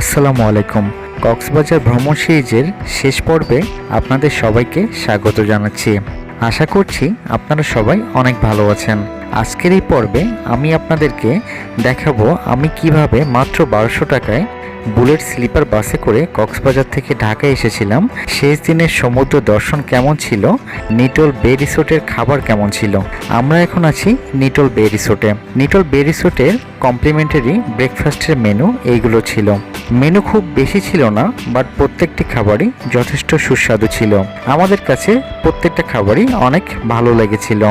আসসালামু আলাইকুম। কক্সবাজার ভ্রমণ সিরিজের শেষ পর্বে আপনাদের সবাইকে স্বাগত জানাচ্ছি। আশা করছি আপনারা সবাই অনেক ভালো আছেন। আজকের এই পর্বে আমি আপনাদেরকে দেখাবো আমি কীভাবে মাত্র বারোশো টাকায় বুলেট স্লিপার বাসে করে কক্সবাজার থেকে ঢাকা এসেছিলাম। শেষ দিনের সমুদ্র দর্শন কেমন ছিল? নিটল বে রিসোর্টের খাবার কেমন ছিল? আমরা এখন আছি নিটল বে রিসোর্টে। নিটল বে রিসোর্টের কমপ্লিমেন্টারি ব্রেকফাস্টের মেনু এইগুলো ছিল। মেনু খুব বেশি ছিল না, বাট প্রত্যেকটি খাবারই যথেষ্ট সুস্বাদু ছিল। আমাদের কাছে প্রত্যেকটা খাবারই অনেক ভালো লেগেছিল।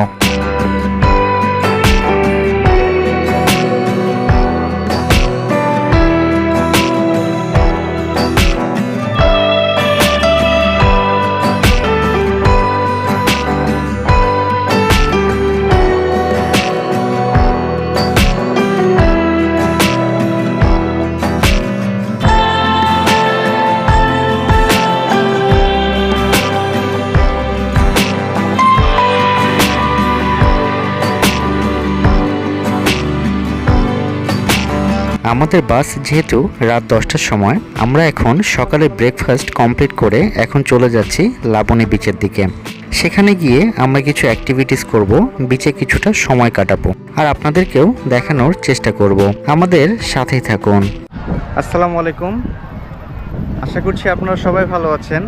আমাদের বাস যেহেতু রাত দশটার সময়, আমরা এখন সকালে ব্রেকফাস্ট কমপ্লিট করে এখন চলে যাচ্ছি লাবণী বিচের দিকে। সেখানে গিয়ে আমরা কিছু অ্যাক্টিভিটিস করব বিচে কিছুটা সময় কাটাবো, আর আপনাদেরকেও দেখানোর চেষ্টা করব। আমাদের সাথেই থাকুন। আসসালামু আলাইকুম। আশা করছি আপনারা সবাই ভালো আছেন।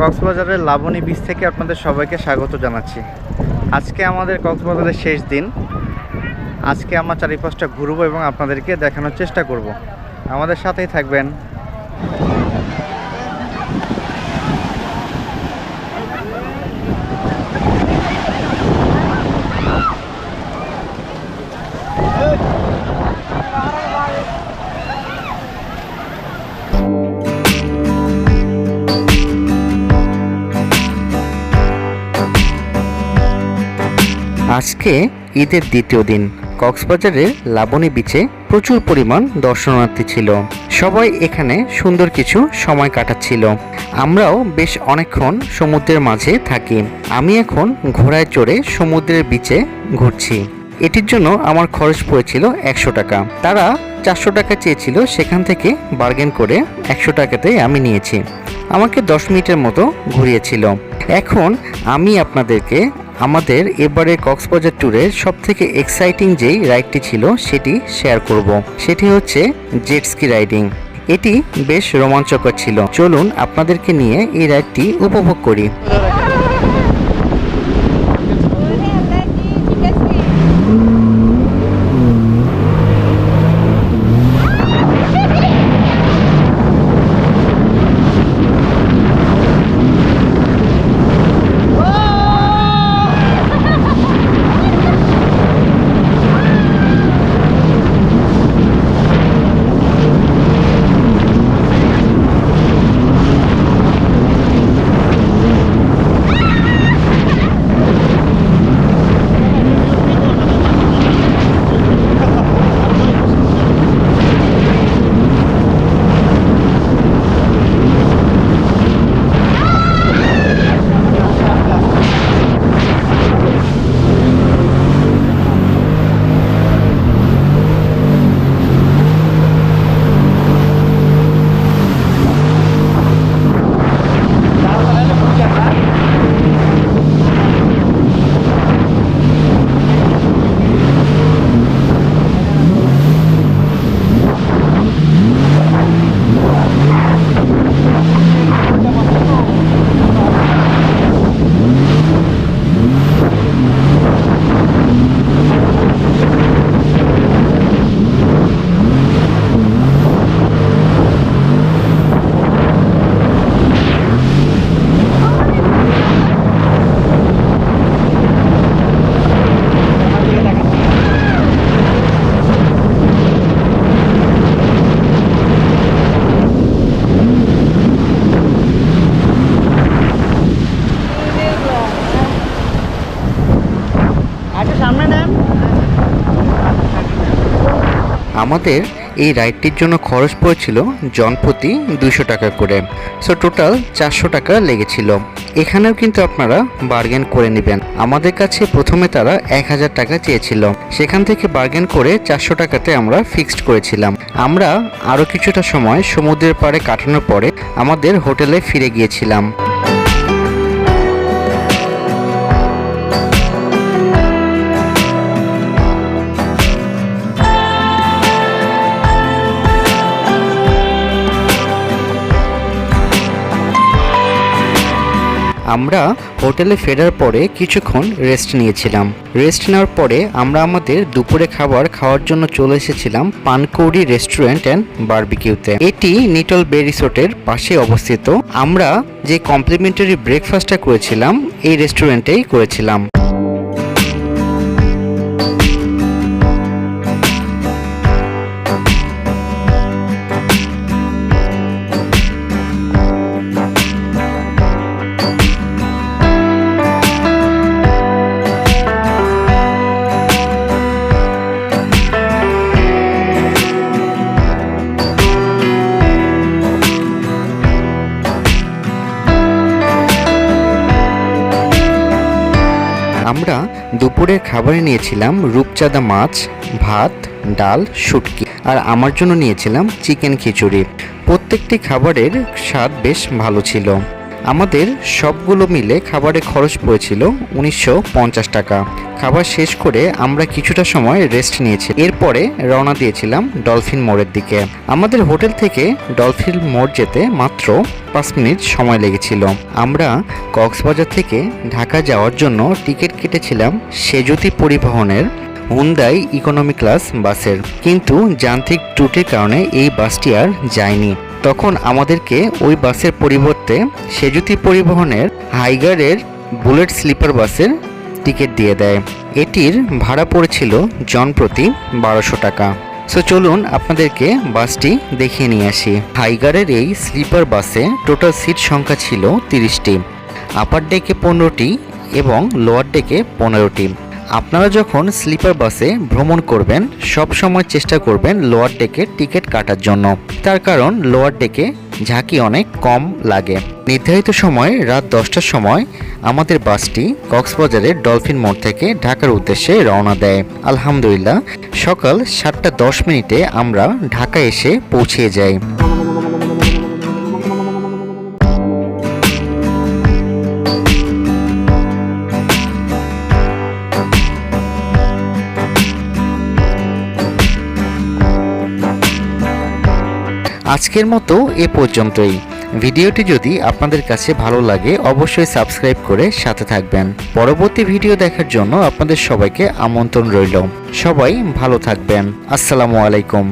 কক্সবাজারের লাবণী বিচ থেকে আপনাদের সবাইকে স্বাগত জানাচ্ছি। আজকে আমাদের কক্সবাজারের শেষ দিন। আজকে আমরা চারিপাশটা ঘুরবো এবং আপনাদেরকে দেখানোর চেষ্টা করব। আমাদের সাথেই থাকবেন। আজকে ঈদের দ্বিতীয় দিন। কক্সবাজারের লাবণী বিচে প্রচুর পরিমাণ দর্শনার্থী ছিল। সবাই এখানে সুন্দর কিছু সময় কাটাচ্ছিল। আমরাও বেশ অনেকক্ষণ সমুদ্রের মাঝে থাকি। আমি এখন ঘোড়ায় চড়ে সমুদ্রের বিচে ঘুরছি। এটির জন্য আমার খরচ পড়েছিল একশো টাকা। তারা চারশো টাকা চেয়েছিল, সেখান থেকে বার্গেন করে একশো টাকাতে আমি নিয়েছি। আমাকে দশ মিনিটের মতো ঘুরিয়েছিল। এখন আমি আপনাদেরকে আমাদের এবারে কক্সবাজার ট্যুরের সব থেকে এক্সাইটিং যেই রাইডটি ছিল, সেটি শেয়ার করব। সেটি হচ্ছে জেটস্কি রাইডিং এটি বেশ রোমাঞ্চকর ছিল। চলুন আপনাদেরকে নিয়ে এই রাইডটি উপভোগ করি। আমাদের এই রাইডটির জন্য খরচ পড়েছিল জনপ্রতি দুশো টাকা করে। সো টোটাল চারশো টাকা লেগেছিল। এখানেও কিন্তু আপনারা বার্গেন করে নেবেন। আমাদের কাছে প্রথমে তারা এক হাজার টাকা চেয়েছিল। সেখান থেকে বার্গেন করে চারশো টাকাতে আমরা ফিক্সড করেছিলাম। আমরা আরও কিছুটা সময় সমুদ্রের পাড়ে কাটানোর পরে আমাদের হোটেলে ফিরে গিয়েছিলাম। আমরা হোটেলে ফেরার পরে কিছুক্ষণ রেস্ট নিয়েছিলাম। রেস্ট নেওয়ার পরে আমরা আমাদের দুপুরে খাবার খাওয়ার জন্য চলে এসেছিলাম পানকৌড়ি রেস্টুরেন্ট অ্যান্ড বার্বিকিউতে এটি নিটল বে রিসোর্টের পাশে অবস্থিত। আমরা যে কমপ্লিমেন্টারি ব্রেকফাস্টটা করেছিলাম, এই রেস্টুরেন্টেই করেছিলাম। দুপুরের খাবারে নিয়েছিলাম রূপচাঁদা মাছ, ভাত, ডাল, শুটকি। আর আমার জন্য নিয়েছিলাম চিকেন খিচুড়ি। প্রত্যেকটি খাবারের স্বাদ বেশ ভালো ছিল। আমাদের সবগুলো মিলে খাবারে খরচ পড়েছিল উনিশশো পঞ্চাশ টাকা। খাবার শেষ করে আমরা কিছুটা সময় রেস্ট নিয়েছি। এরপরে রওনা দিয়েছিলাম ডলফিন মোড়ের দিকে। আমাদের হোটেল থেকে ডলফিন মোড় যেতে মাত্র পাঁচ মিনিট সময় লেগেছিল। আমরা কক্সবাজার থেকে ঢাকা যাওয়ার জন্য টিকিট কেটেছিলাম সেজুতি পরিবহনের হুন্দাই ইকোনমি ক্লাস বাসের। কিন্তু যান্ত্রিক ত্রুটির কারণে এই বাসটি আর যায়নি। তখন আমাদেরকে ওই বাসের পরিবর্তে সেজুতি পরিবহনের হাইগারের বুলেট স্লিপার বাসের টিকিট দিয়ে দেয়। এটির ভাড়া পড়েছিল জনপ্রতি বারোশো টাকা। সো চলুন আপনাদেরকে বাসটি দেখিয়ে নিয়ে আসি। হাইগারের এই স্লিপার বাসে টোটাল সিট সংখ্যা ছিল তিরিশটি। আপার ডেকে পনেরোটি এবং লোয়ার ডেকে পনেরোটি। আপনারা যখন স্লিপার বাসে ভ্রমণ করবেন, সব সময় চেষ্টা করবেন লোয়ার ডেকে টিকিট কাটার জন্য। তার কারণ, লোয়ার ডেকে ঝাঁকি অনেক কম লাগে। নির্ধারিত সময়, রাত দশটার সময় আমাদের বাসটি কক্সবাজারের ডলফিন মোড় থেকে ঢাকার উদ্দেশ্যে রওনা দেয়। আলহামদুলিল্লাহ, সকাল সাতটা দশ মিনিটে আমরা ঢাকা এসে পৌঁছে যাই। আজকের মতো এ পর্যন্তই। ভিডিওটি যদি আপনাদের কাছে ভালো লাগে, অবশ্যই সাবস্ক্রাইব করে সাথে থাকবেন। পরবর্তী ভিডিও দেখার জন্য আপনাদের সবাইকে আমন্ত্রণ রইল। সবাই ভালো থাকবেন। আসসালামু আলাইকুম।